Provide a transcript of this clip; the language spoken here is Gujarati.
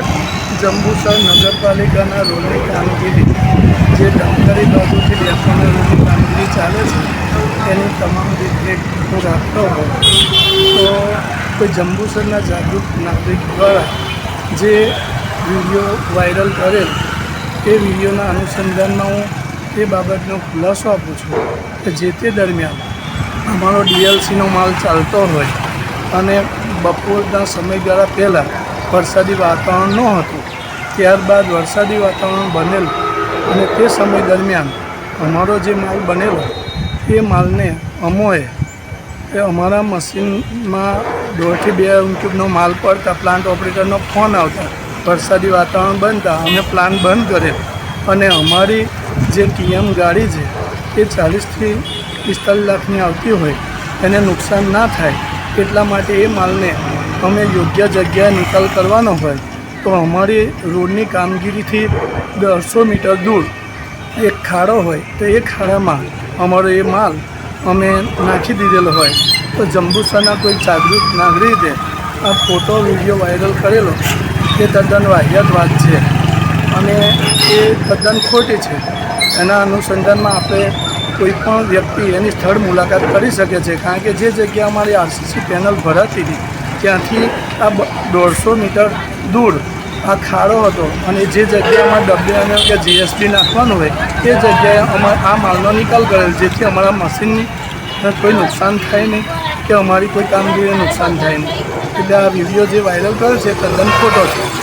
જંબુસર નગરપાલિકાના રોડની કામગીરી, જે ડમકરી બાજુથી ડેપોના રોડની કામગીરી ચાલે છે, એની તમામ દેખરેખ હું રાખતો હોઉં. તો કોઈ જંબુસરના જાગૃત નાગરિક દ્વારા જે વીડિયો વાયરલ કરેલ, એ વિડીયોના અનુસંધાનમાં હું એ બાબતનો ખુલાસો આપું છું કે જે તે દરમિયાન અમારો ડીએલસીનો માલ ચાલતો હોય અને બપોરના સમયગાળા પહેલાં વરસાદી વાતાવરણ ન હતું. ત્યારબાદ વરસાદી વાતાવરણ બનેલ અને તે સમય દરમિયાન અમારો જે માલ બનેલો એ માલને અમોએ, એ અમારા મશીનમાં દોઢથી બે ક્યુબનો માલ પડતા પ્લાન્ટ ઓપરેટરનો ફોન આવતા. વરસાદી વાતાવરણ બનતા અમે પ્લાન્ટ બંધ કરેલ અને અમારી જે ટીએમ ગાડી છે એ ચાલીસથી પિસ્તાલીસ લાખની આવતી હોય, એને નુકસાન ના થાય, એટલા માટે એ માલને અમે યોગ્ય જગ્યાએ નિકાલ કરવાનો હોય, તો અમારી રોડની કામગીરીથી દોઢસો મીટર દૂર એક ખાડો હોય, તો એ ખાડામાં અમારો એ માલ અમે નાખી દીધેલો હોય. તો જંબુસાના કોઈ જાગૃત નાગરિકે આ ફોટો, વીડિયો વાયરલ કરેલો, એ તદ્દન વાહિયાત વાત છે. અને એ તદ્દન ખોટી છે. એના અનુસંધાનમાં આપણે કોઈ પણ વ્યક્તિ એની સ્થળ મુલાકાત કરી શકે છે, કારણ કે જે જગ્યા અમારી આરસીસી પેનલ ભરાતી હતી ત્યાંથી આ દોઢસો મીટર દૂર આ ખાડો હતો અને જે જગ્યામાં ડબ્લ્યુએનએલ કે જીએસટી નાખવાનું હોય, એ જગ્યાએ અમારે આ માલનો નિકાલ કરેલ, જેથી અમારા મશીનની કોઈ નુકસાન થાય નહીં કે અમારી કોઈ કામગીરીને નુકસાન થાય નહીં. એટલે આ વીડિયો જે વાયરલ કર્યો છે તદ્દન ખોટો છે.